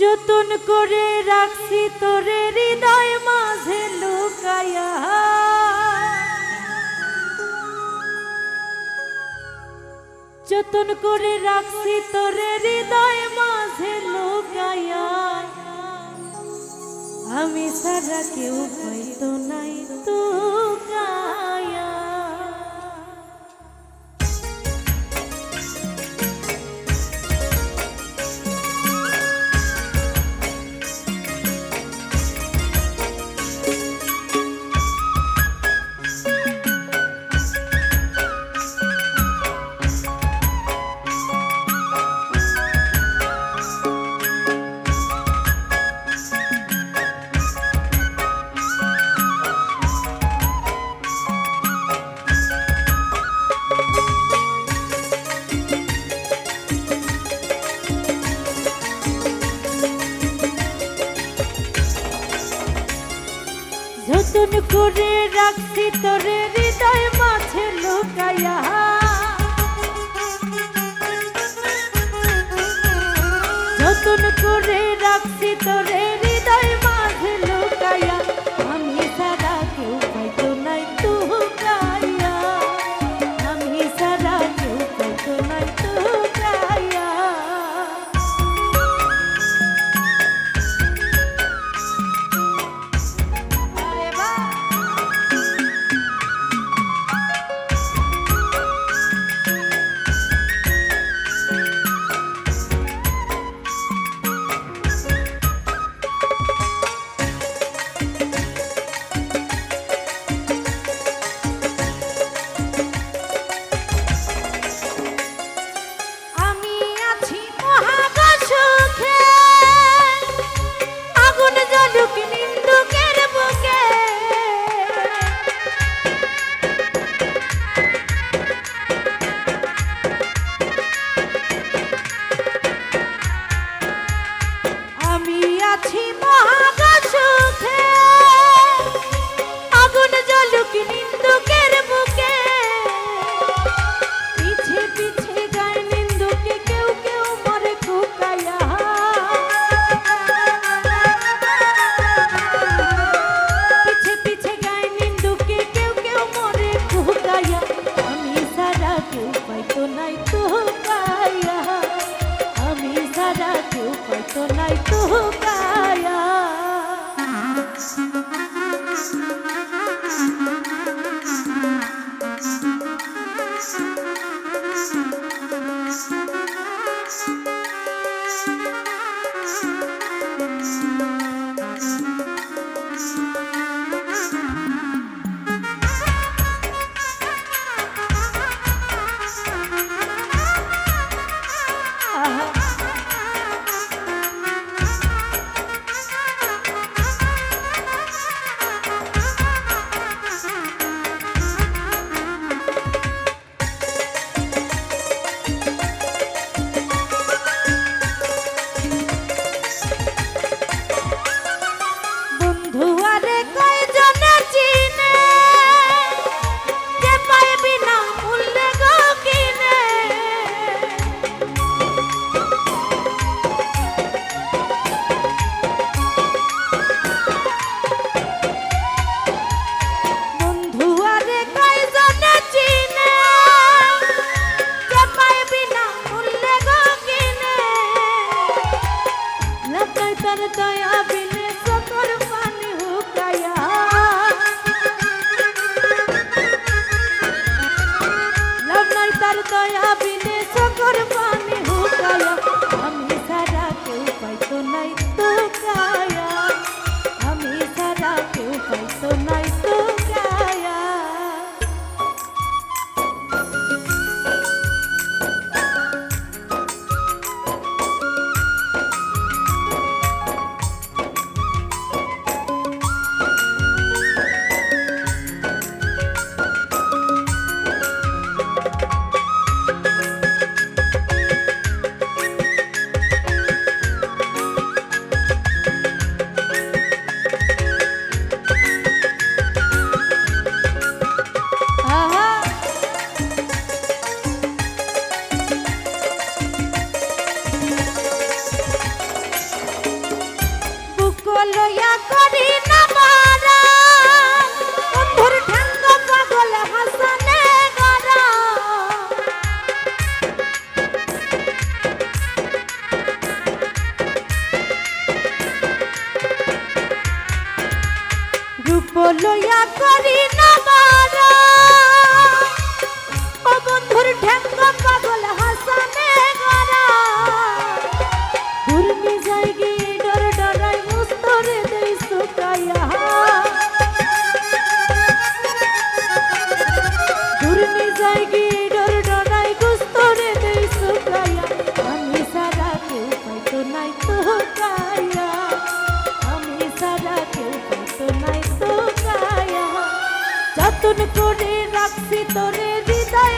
যতন করে রাখছি তোরে হৃদয় মাঝে লুকায়া। যতন করে রাখছি তোরে হৃদয় মাঝে লুকায়া। আমি সারা কেউ হয়তো নাই তো যতন করে রাখছি তোরে হৃদয় মাঝে লুকায়া Peace. I have লইয়া করি না পারা বন্ধুর ঠাঙ্গ পাগল হাসানে রাখছি তোরে হৃদয়